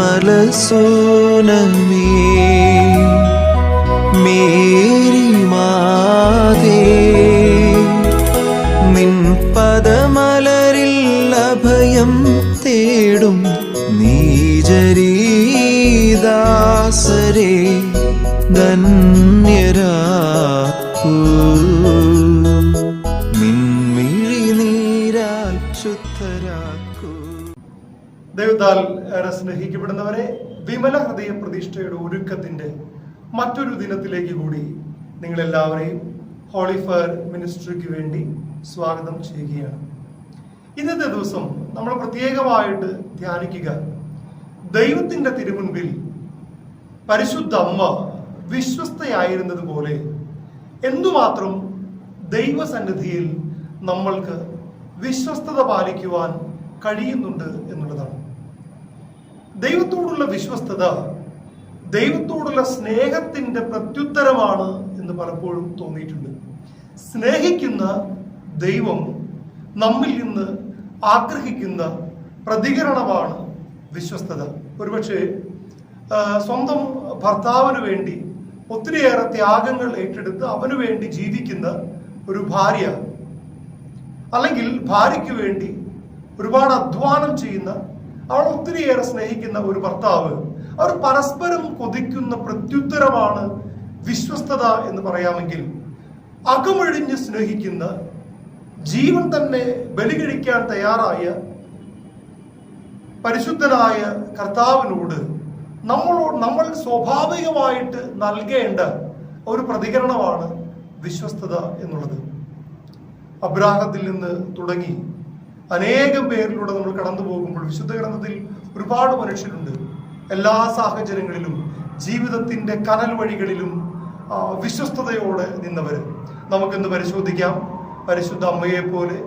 Nirmala സോനമേ Mary മാതേ. പദമലരിൽ അഭയം തേടും നീചരീദാസരേ. ധന്യരാക്കൂ. നിൻമിഴി നീരാൽ ശുദ്ധരാക്കൂ. ഏറെ സ്നേഹിക്കപ്പെടുന്നവരെ വിമല ഹൃദയ പ്രതിഷ്ഠയുടെ ഒരുക്കത്തിന്റെ മറ്റൊരു ദിനത്തിലേക്ക് കൂടി നിങ്ങളെല്ലാവരെയും ഹോളി ഫയർ മിനിസ്ട്രിക്ക് വേണ്ടി സ്വാഗതം ചെയ്യുകയാണ്. ഇന്നത്തെ ദിവസം നമ്മൾ പ്രത്യേകമായിട്ട് ധ്യാനിക്കുക. ദൈവത്തിന്റെ തിരുമുൻപിൽ പരിശുദ്ധ അമ്മ വിശ്വസ്തയായിരുന്നത് പോലെ എന്തുമാത്രം ദൈവസന്നിധിയിൽ നമ്മൾക്ക് വിശ്വസ്തത പാലിക്കുവാൻ കഴിയുന്നുണ്ട് എന്നുള്ളതാണ്. ദൈവത്തോടുള്ള വിശ്വസ്തത ദൈവത്തോടുള്ള സ്നേഹത്തിന്റെ പ്രത്യുത്തരമാണ് എന്ന് പലപ്പോഴും തോന്നിയിട്ടുണ്ട്. സ്നേഹിക്കുന്ന ദൈവം നമ്മിൽ നിന്ന് ആഗ്രഹിക്കുന്ന പ്രതികരണമാണ് വിശ്വസ്തത. ഒരുപക്ഷെ സ്വന്തം ഭർത്താവിന് വേണ്ടി ഒത്തിരിയേറെ ത്യാഗങ്ങൾ ഏറ്റെടുത്ത് അവന് വേണ്ടി ജീവിക്കുന്ന ഒരു ഭാര്യ അല്ലെങ്കിൽ ഭാര്യയ്ക്ക് വേണ്ടി ഒരുപാട് അധ്വാനം ചെയ്യുന്ന അവൾ ഒത്തിരിയേറെ സ്നേഹിക്കുന്ന ഒരു ഭർത്താവ്. അവർ പരസ്പരം കൊതിക്കുന്ന പ്രത്യുത്തരമാണ് വിശ്വസ്തത എന്ന് പറയാമെങ്കിൽ അകമഴിഞ്ഞ് സ്നേഹിക്കുന്ന ജീവൻ തന്നെ ബലികഴിക്കാൻ തയ്യാറായ പരിശുദ്ധനായ കർത്താവിനോട് നമ്മളോട് നമ്മൾ സ്വാഭാവികമായിട്ട് നൽകേണ്ട ഒരു പ്രതികരണമാണ് വിശ്വസ്തത എന്നുള്ളത്. അബ്രാഹത്തിൽ നിന്ന് തുടങ്ങി. അനേകം പേരിലൂടെ നമ്മൾ കടന്നു പോകുമ്പോൾ വിശുദ്ധ ഗ്രന്ഥത്തിൽ ഒരുപാട് മനുഷ്യരുണ്ട്. എല്ലാ സാഹചര്യങ്ങളിലും ജീവിതത്തിന്റെ കനൽ വഴികളിലും വിശ്വസ്തയോടെ നിന്നവർ നമുക്കിന്ന് പരിശോധിക്കാം. പരിശുദ്ധ അമ്മയെ പോലെ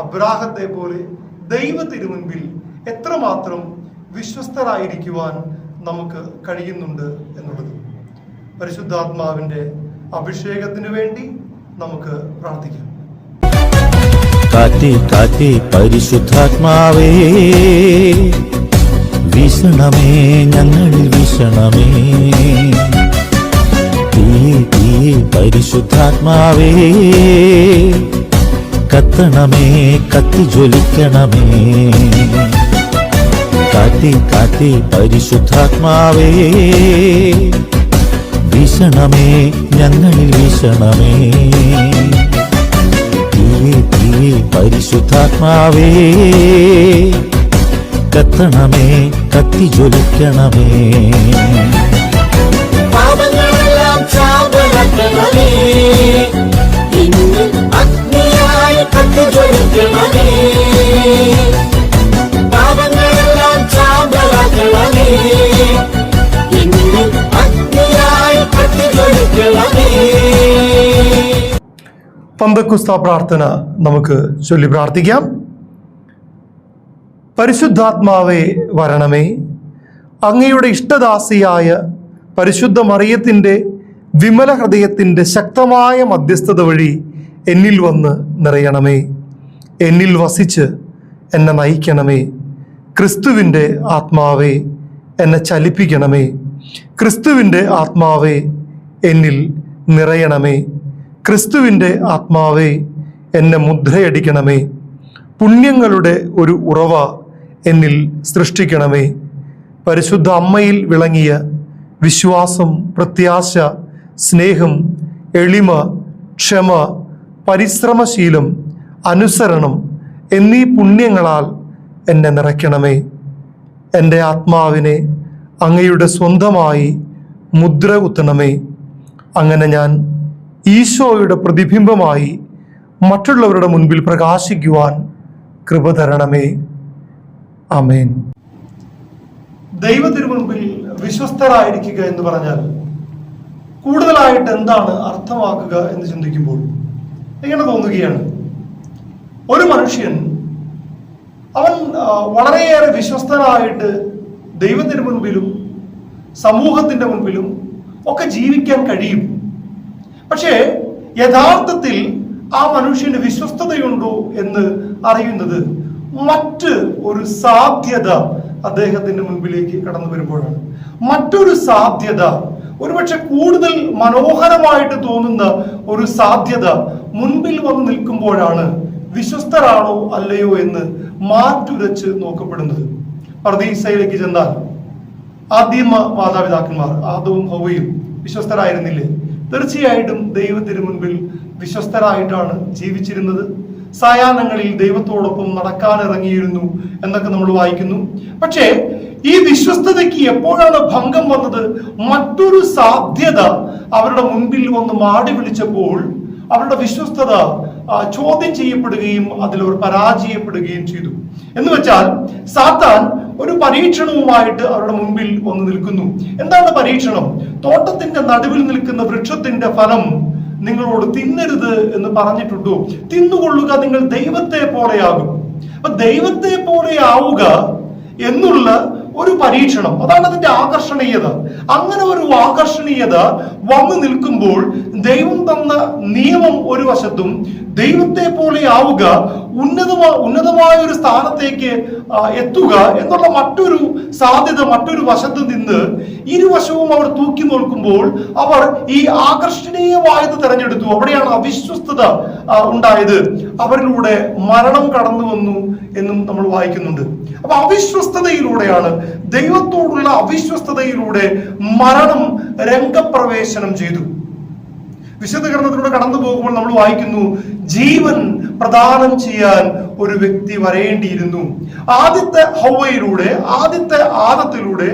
അബ്രാഹത്തെ പോലെ ദൈവ മുൻപിൽ എത്രമാത്രം വിശ്വസ്തരായിരിക്കുവാൻ നമുക്ക് കഴിയുന്നുണ്ട് എന്നുള്ളത്. പരിശുദ്ധാത്മാവിന്റെ അഭിഷേകത്തിന് വേണ്ടി നമുക്ക് പ്രാർത്ഥിക്കാം. കാറ്റി കാത്തി പരിശുദ്ധാത്മാവേ. വീശണമേ ഞങ്ങളിൽ വീശണമേ. തീ തീ പരിശുദ്ധാത്മാവേ കത്തണമേ കത്തി ജ്വലിക്കണമേ. കാത്തി കാത്തി പരിശുദ്ധാത്മാവേ വീശണമേ ഞങ്ങളിൽ വീശണമേ. തീ പരിശുദ്ധാത്മാവേ. കത്തണമേ കത്തി ജ്വലിക്കണമേ പന്തക്കുസ്ത പ്രാർത്ഥന നമുക്ക് ചൊല്ലി പ്രാർത്ഥിക്കാം. പരിശുദ്ധാത്മാവേ വരണമേ. അങ്ങയുടെ ഇഷ്ടദാസിയായ പരിശുദ്ധ മറിയത്തിന്റെ വിമല ഹൃദയത്തിന്റെ ശക്തമായ മധ്യസ്ഥത വഴി എന്നിൽ വന്ന് നിറയണമേ. എന്നിൽ വസിച്ച് എന്നെ നയിക്കണമേ. ക്രിസ്തുവിന്റെ ആത്മാവേ എന്നെ ചലിപ്പിക്കണമേ. ക്രിസ്തുവിന്റെ ആത്മാവേ എന്നിൽ നിറയണമേ. ക്രിസ്തുവിന്റെ ആത്മാവേ എന്നെ മുദ്രയടിക്കണമേ. പുണ്യങ്ങളുടെ ഒരു ഉറവ എന്നിൽ സൃഷ്ടിക്കണമേ. പരിശുദ്ധ അമ്മയിൽ വിളങ്ങിയ വിശ്വാസം പ്രത്യാശ സ്നേഹം എളിമ ക്ഷമ പരിശ്രമശീലം അനുസരണം എന്നീ പുണ്യങ്ങളാൽ എന്നെ നിറയ്ക്കണമേ. എന്റെ ആത്മാവിനെ അങ്ങയുടെ സ്വന്തമായി മുദ്ര കുത്തണമേ. അങ്ങനെ ഞാൻ ഈശോയുടെ പ്രതിബിംബമായി മറ്റുള്ളവരുടെ മുൻപിൽ പ്രകാശിക്കുവാൻ കൃപ തരണമേ. അമേൻ ദൈവത്തിനു മുൻപിൽ വിശ്വസ്തരായിരിക്കുക എന്ന് പറഞ്ഞാൽ കൂടുതലായിട്ട് എന്താണ് അർത്ഥമാക്കുക എന്ന് ചിന്തിക്കുമ്പോൾ എങ്ങനെ തോന്നുകയാണ്. ഒരു മനുഷ്യൻ അവൻ വളരെയേറെ വിശ്വസ്തനായിട്ട് ദൈവത്തിന് മുൻപിലും സമൂഹത്തിന്റെ മുൻപിലും ഒക്കെ ജീവിക്കാൻ കഴിയും. പക്ഷേ യഥാർത്ഥത്തിൽ ആ മനുഷ്യന് വിശ്വസ്തതയുണ്ടോ എന്ന് അറിയുന്നത് മറ്റ് ഒരു സാധ്യത അദ്ദേഹത്തിന്റെ മുൻപിലേക്ക് കടന്നു വരുമ്പോഴാണ്. മറ്റൊരു സാധ്യത ഒരുപക്ഷെ കൂടുതൽ മനോഹരമായിട്ട് തോന്നുന്ന ഒരു സാധ്യത മുൻപിൽ വന്ന് നിൽക്കുമ്പോഴാണ് വിശ്വസ്തരാണോ അല്ലയോ എന്ന് മാറ്റുരച്ച് നോക്കപ്പെടുന്നത്. പ്രതീക്ഷയിലേക്ക് ചെന്നാൽ ആദ്യമ മാതാപിതാക്കന്മാർ ആദവും ഹൗവയും വിശ്വസ്തരായിരുന്നില്ലേ? തീർച്ചയായിട്ടും ദൈവത്തിന് മുൻപിൽ വിശ്വസ്തരായിട്ടാണ് ജീവിച്ചിരുന്നത്. സായാഹ്നങ്ങളിൽ ദൈവത്തോടൊപ്പം നടക്കാനിറങ്ങിയിരുന്നു എന്നൊക്കെ നമ്മൾ വായിക്കുന്നു. പക്ഷേ ഈ വിശ്വസ്തതയ്ക്ക് എപ്പോഴാണ് ഭംഗം വന്നത്? മറ്റൊരു സാധ്യത അവരുടെ മുൻപിൽ വന്ന് മാടി വിളിച്ചപ്പോൾ അവരുടെ വിശ്വസ്തത ചോദ്യം ചെയ്യപ്പെടുകയും അതിലവർ പരാജയപ്പെടുകയും ചെയ്തു. എന്ന് വെച്ചാൽ സാത്താൻ ഒരു പരീക്ഷണവുമായിട്ട് അവരുടെ മുമ്പിൽ വന്ന് നിൽക്കുന്നു. എന്താണ് പരീക്ഷണം? തോട്ടത്തിന്റെ നടുവിൽ നിൽക്കുന്ന വൃക്ഷത്തിന്റെ ഫലം നിങ്ങളോട് തിന്നരുത് എന്ന് പറഞ്ഞിട്ടുണ്ടോ? തിന്നുകൊള്ളുക നിങ്ങൾ ദൈവത്തെ പോലെയാകും. അപ്പൊ ദൈവത്തെ പോലെയാവുക എന്നുള്ള ഒരു പരീക്ഷണം. അതാണ് അതിന്റെ ആകർഷണീയത. അങ്ങനെ ഒരു ആകർഷണീയത വന്നു നിൽക്കുമ്പോൾ ദൈവം തന്ന നിയമം ഒരു വശത്തും ദൈവത്തെ പോലെ ആവുക ഉന്നതമാ ഉന്നതമായ ഒരു സ്ഥാനത്തേക്ക് എത്തുക എന്നുള്ള മറ്റൊരു സാധ്യത മറ്റൊരു വശത്ത് നിന്ന് ഇരുവശവും അവർ തൂക്കി നോക്കുമ്പോൾ അവർ ഈ ആകർഷണീയമായത് തെരഞ്ഞെടുത്തു. അവിടെയാണ് അവിശ്വസ്തത ഉണ്ടായത്. അവരിലൂടെ മരണം കടന്നു വന്നു എന്നും നമ്മൾ വായിക്കുന്നുണ്ട്. അപ്പൊ അവിശ്വസ്തതയിലൂടെയാണ് ദൈവത്തോടുള്ള അവിശ്വസ്തതയിലൂടെ മരണം രംഗപ്രവേശനം ചെയ്തു. വിശദീകരണത്തിലൂടെ കടന്നു പോകുമ്പോൾ നമ്മൾ വായിക്കുന്നു ജീവൻ പ്രദാനം ചെയ്യാൻ ഒരു വ്യക്തി വരേണ്ടിയിരുന്നു. ആദ്യത്തെ ഹൗവയിലൂടെ ആദ്യത്തെ ആദത്തിലൂടെ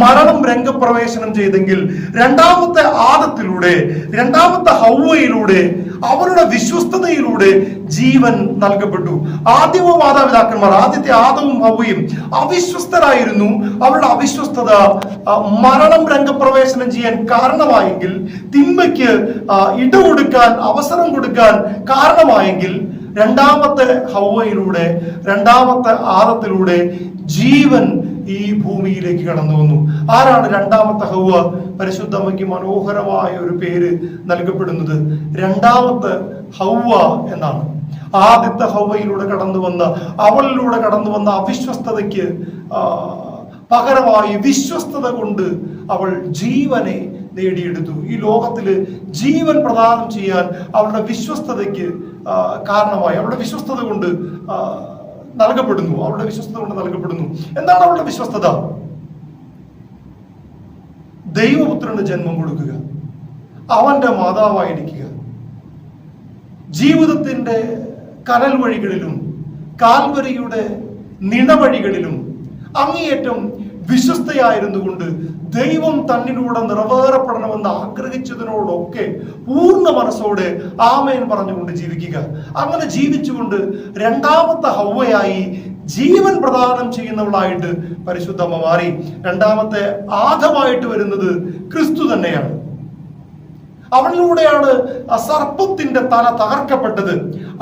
മരണം രംഗപ്രവേശനം ചെയ്തെങ്കിൽ രണ്ടാമത്തെ ആദത്തിലൂടെ രണ്ടാമത്തെ ഹൗവയിലൂടെ അവരുടെ വിശ്വസ്തതയിലൂടെ ജീവൻ നൽകപ്പെട്ടു. ആദ്യവും മാതാപിതാക്കന്മാർ ആദ്യത്തെ ആദവും ഹൗവയും അവിശ്വസ്തരായിരുന്നു. അവരുടെ അവിശ്വസ്തത മരണം രംഗപ്രവേശനം ചെയ്യാൻ കാരണമായെങ്കിൽ തിന്മയ്ക്ക് ആ, ഇടകൊടുക്കാൻ അവസരം കൊടുക്കാൻ കാരണമായെങ്കിൽ രണ്ടാമത്തെ ഹൗവയിലൂടെ രണ്ടാമത്തെ ആദത്തിലൂടെ ജീവൻ ഈ ഭൂമിയിലേക്ക് കടന്നു വന്നു. ആരാണ് രണ്ടാമത്തെ ഹൗവ പരിശുദ്ധമ്മയ്ക്ക് മനോഹരമായ ഒരു പേര് നൽകപ്പെടുന്നത് രണ്ടാമത്തെ ഹൗവ എന്നാണ്. ആദ്യത്തെ ഹൗവയിലൂടെ കടന്നു വന്ന അവളിലൂടെ കടന്നു വന്ന അവിശ്വസ്തതയ്ക്ക് പകരമായി വിശ്വസ്തത കൊണ്ട് അവൾ ജീവനെ നേടിയെടുത്തു. ഈ ലോകത്തിൽ ജീവൻ പ്രദാനം ചെയ്യാൻ അവരുടെ വിശ്വസ്തതയ്ക്ക് കാരണമായി. അവരുടെ വിശ്വസ്തത കൊണ്ട് നൽകപ്പെടുന്നു. അവരുടെ വിശ്വസ്തത കൊണ്ട് നൽകപ്പെടുന്നു. എന്താണ് അവരുടെ വിശ്വസ്തത? ദൈവപുത്രന് ജന്മം കൊടുക്കുക. അവന്റെ മാതാവായിരിക്കുക. ജീവിതത്തിന്റെ കനൽ വഴികളിലും കാൽവരിയുടെ നിണവഴികളിലും അങ്ങേയറ്റം വിശ്വസ്തയായിരുന്നു കൊണ്ട് ദൈവം തന്നിലൂടെ നിറവേറപ്പെടണമെന്ന് ആഗ്രഹിച്ചതിനോടൊക്കെ പൂർണ മനസ്സോടെ ആമയൻ പറഞ്ഞുകൊണ്ട് ജീവിക്കുക. അങ്ങനെ ജീവിച്ചുകൊണ്ട് രണ്ടാമത്തെ ഹൗവയായി ജീവൻ പ്രദാനം ചെയ്യുന്നവളായിട്ട് പരിശുദ്ധമ്മ മാറി. രണ്ടാമത്തെ ആദമായിട്ട് വരുന്നത് ക്രിസ്തു തന്നെയാണ്. അവളിലൂടെയാണ് സർപ്പത്തിന്റെ തല തകർക്കപ്പെട്ടത്.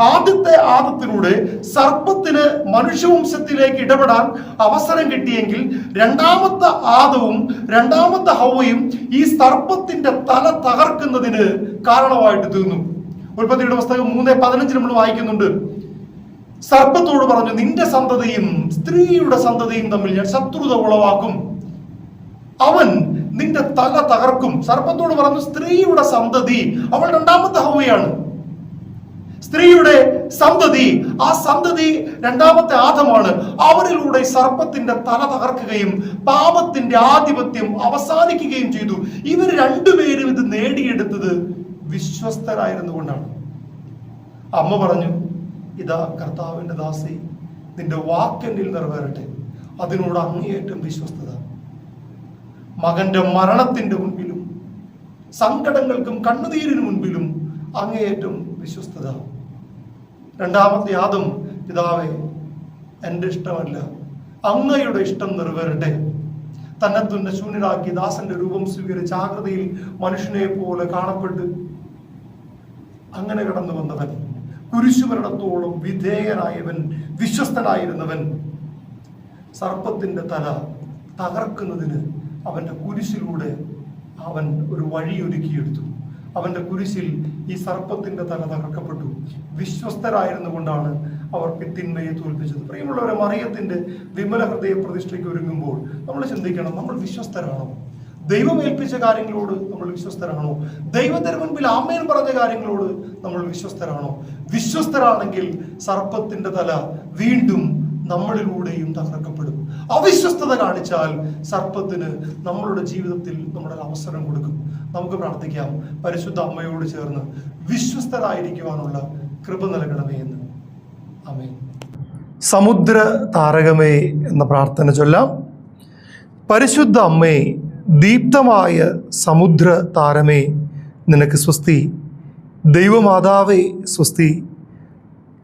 ആദ്യത്തെ ആദത്തിലൂടെ സർപ്പത്തിന് മനുഷ്യവംശത്തിലേക്ക് ഇടപെടാൻ അവസരം കിട്ടിയെങ്കിൽ രണ്ടാമത്തെ ആദവും രണ്ടാമത്തെ ഹൗവയും ഈ സർപ്പത്തിന്റെ തല തകർക്കുന്നതിന് കാരണമായിട്ട് തീർന്നു. ഉൽപ്പത്തിയുടെ പുസ്തകം മൂന്ന് പതിനഞ്ച് നമ്മൾ വായിക്കുന്നുണ്ട്. സർപ്പത്തോട് പറഞ്ഞു നിന്റെ സന്തതിയും സ്ത്രീയുടെ സന്തതിയും തമ്മിൽ ഞാൻ ശത്രുത ഉളവാക്കും. അവൻ നിന്റെ തല തകർക്കും. സർപ്പത്തോട് പറഞ്ഞു സ്ത്രീയുടെ സന്തതി അവൾ രണ്ടാമത്തെ ഹൗവയാണ്. സ്ത്രീയുടെ സന്തതി ആ സന്തതി രണ്ടാമത്തെ ആദമാണ്. അവരിലൂടെ സർപ്പത്തിന്റെ തല തകർക്കുകയും പാപത്തിന്റെ ആധിപത്യം അവസാനിക്കുകയും ചെയ്തു. ഇവർ രണ്ടുപേരും ഇത് നേടിയെടുത്തത് വിശ്വസ്തരായിരുന്നുകൊണ്ടാണ്. അമ്മ പറഞ്ഞു ഇതാ കർത്താവിന്റെ ദാസി നിന്റെ വാക്കെന്നിൽ നിറവേറട്ടെ. അതിനോട് അങ്ങേയറ്റം വിശ്വസ്തത. മകന്റെ മരണത്തിന്റെ മുൻപിലും സങ്കടങ്ങൾക്കും കണ്ണുനീരിന് മുൻപിലും അങ്ങേയറ്റം വിശ്വസ്തത. രണ്ടാമത്തെ ആദം പിതാവെ എന്റെ ഇഷ്ടമല്ല. അങ്ങയുടെ ഇഷ്ടം നിറവേറട്ടെ. തന്നെ തുന്നെ ശൂന്യരാക്കി ദാസന്റെ രൂപം സ്വീകരിച്ച ആകൃതിയിൽ മനുഷ്യനെ പോലെ കാണപ്പെട്ട്. അങ്ങനെ കടന്നു വന്നവൻ കുരിശുമരണത്തോളം വിധേയനായവൻ വിശ്വസ്തനായിരുന്നവൻ സർപ്പത്തിന്റെ തല തകർക്കുന്നതിന് അവന്റെ കുരിശിലൂടെ അവൻ ഒരു വഴി വഴിയൊരുക്കിയെടുത്തു അവന്റെ കുരിശിൽ ഈ സർപ്പത്തിന്റെ തല തകർക്കപ്പെട്ടു. വിശ്വസ്തരായിരുന്നു കൊണ്ടാണ് അവർക്ക് തിന്മയെ തോൽപ്പിച്ചത്. പ്രിയമുള്ളവരെ മറിയത്തിന്റെ വിമല ഹൃദയ പ്രതിഷ്ഠയ്ക്ക് ഒരുങ്ങുമ്പോൾ നമ്മൾ ചിന്തിക്കണം നമ്മൾ വിശ്വസ്തരാണോ? ദൈവം ഏൽപ്പിച്ച കാര്യങ്ങളോട് നമ്മൾ വിശ്വസ്തരാണോ? ദൈവത്തിന് മുൻപിൽ ആമേൻ പറഞ്ഞ കാര്യങ്ങളോട് നമ്മൾ വിശ്വസ്തരാണോ? വിശ്വസ്തരാണെങ്കിൽ സർപ്പത്തിന്റെ തല വീണ്ടും നമ്മളിലൂടെയും തകർക്കപ്പെടും. അവിശ്വസ്തത കാണിച്ചാൽ സർപ്പത്തിന് നമ്മളുടെ ജീവിതത്തിൽ നമ്മുടെ അവസരം കൊടുക്കും. നമുക്ക് പ്രാർത്ഥിക്കാം. പരിശുദ്ധ അമ്മയോട് ചേർന്ന് വിശ്വസ്തരായിരിക്കുവാനുള്ള കൃപ നൽകണമേ എന്ന്. അമേ സമുദ്ര താരകമേ എന്ന പ്രാർത്ഥന ചൊല്ലാം. പരിശുദ്ധ അമ്മേ ദീപ്തമായ സമുദ്ര താരമേ നിനക്ക് സ്വസ്തി. ദൈവമാതാവേ സ്വസ്തി.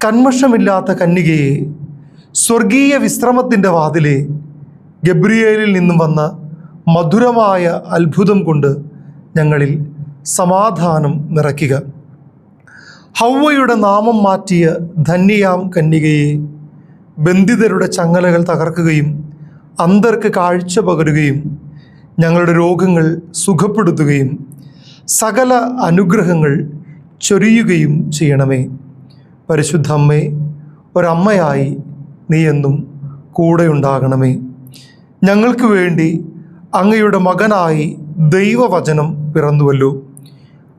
കന്മഷമില്ലാത്ത കന്യകയെ സ്വർഗീയ വിശ്രമത്തിന്റെ വാതിലെ ഗബ്രിയേലിൽ നിന്നും വന്ന മധുരമായ അത്ഭുതം കൊണ്ട് ഞങ്ങളിൽ സമാധാനം നിറയ്ക്കുക. ഹൗവയുടെ നാമം മാറ്റിയ ധന്യയാം കന്യകയെ ബന്ധിതരുടെ ചങ്ങലകൾ തകർക്കുകയും അന്തർക്ക് കാഴ്ച പകരുകയും ഞങ്ങളുടെ രോഗങ്ങൾ സുഖപ്പെടുത്തുകയും സകല അനുഗ്രഹങ്ങൾ ചൊരിയുകയും ചെയ്യണമേ. പരിശുദ്ധ അമ്മേ ഒരമ്മയായി നീ എന്നും കൂടെയുണ്ടാകണമേ. ഞങ്ങൾക്ക് വേണ്ടി അങ്ങയുടെ മകനായി ദൈവവചനം പിറന്നുവല്ലോ.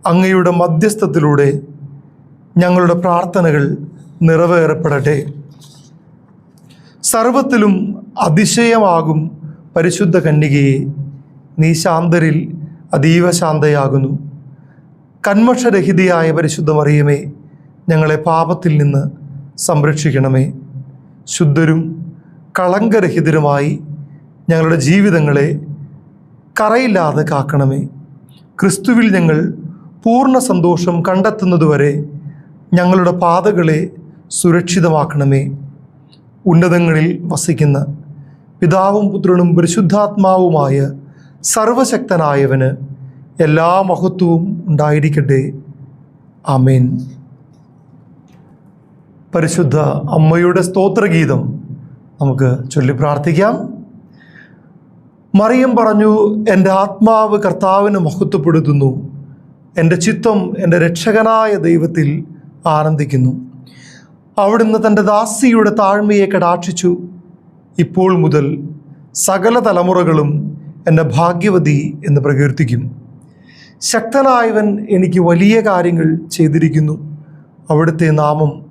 അങ്ങയുടെ മധ്യസ്ഥത്തിലൂടെ ഞങ്ങളുടെ പ്രാർത്ഥനകൾ നിറവേറപ്പെടട്ടെ. സർവത്തിലും അതിശയമാകും പരിശുദ്ധ കന്യകയെ. നീ ശാന്തരിൽ അതീവ ശാന്തയാകുന്നു. കന്മഷരഹിതയായ പരിശുദ്ധ മറിയമേ ഞങ്ങളെ പാപത്തിൽ നിന്ന് സംരക്ഷിക്കണമേ. ശുദ്ധരും കളങ്കരഹിതരുമായി ഞങ്ങളുടെ ജീവിതങ്ങളെ കറയില്ലാതെ കാക്കണമേ. ക്രിസ്തുവിൽ ഞങ്ങൾ പൂർണ സന്തോഷം കണ്ടെത്തുന്നതുവരെ ഞങ്ങളുടെ പാതകളെ സുരക്ഷിതമാക്കണമേ. ഉന്നതങ്ങളിൽ വസിക്കുന്ന പിതാവും പുത്രനും പരിശുദ്ധാത്മാവുമായ സർവശക്തനായവന് എല്ലാ മഹത്വവും ഉണ്ടായിരിക്കട്ടെ. ആമേൻ. പരിശുദ്ധ അമ്മയുടെ സ്തോത്രഗീതം നമുക്ക് ചൊല്ലി പ്രാർത്ഥിക്കാം. മറിയം പറഞ്ഞു എന്റെ ആത്മാവ് കർത്താവിനെ മഹത്വപ്പെടുത്തുന്നു. എന്റെ ചിത്തം എന്റെ രക്ഷകനായ ദൈവത്തിൽ ആനന്ദിക്കുന്നു. അവിടുന്ന് തന്റെ ദാസിയുടെ താഴ്മയെ കടാക്ഷിച്ചു. ഇപ്പോൾ മുതൽ സകല തലമുറകളും എന്നെ ഭാഗ്യവതി എന്ന് പ്രകീർത്തിക്കും. ശക്തനായവൻ എനിക്ക് വലിയ കാര്യങ്ങൾ ചെയ്തിരിക്കുന്നു. അവിടുത്തെ നാമം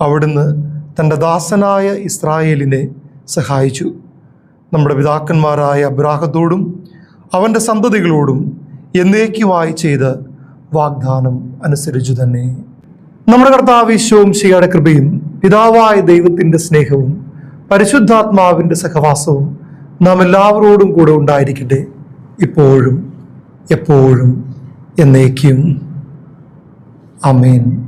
അവിടുന്ന് തന്റെ ദാസനായ ഇസ്രായേലിനെ സഹായിച്ചു. നമ്മുടെ പിതാക്കന്മാരായ അബ്രാഹത്തോടും അവന്റെ സന്തതികളോടും എന്നേക്കുമായി ചെയ്ത വാഗ്ദാനം അനുസരിച്ചു തന്നെ. നമ്മുടെ കർത്താവിശ്വവും ശിയുടെ കൃപയും പിതാവായ ദൈവത്തിന്റെ സ്നേഹവും പരിശുദ്ധാത്മാവിന്റെ സഹവാസവും നാം എല്ലാവരോടും കൂടെ ഉണ്ടായിരിക്കട്ടെ. ഇപ്പോഴും എപ്പോഴും എന്നേക്കും. അമേൻ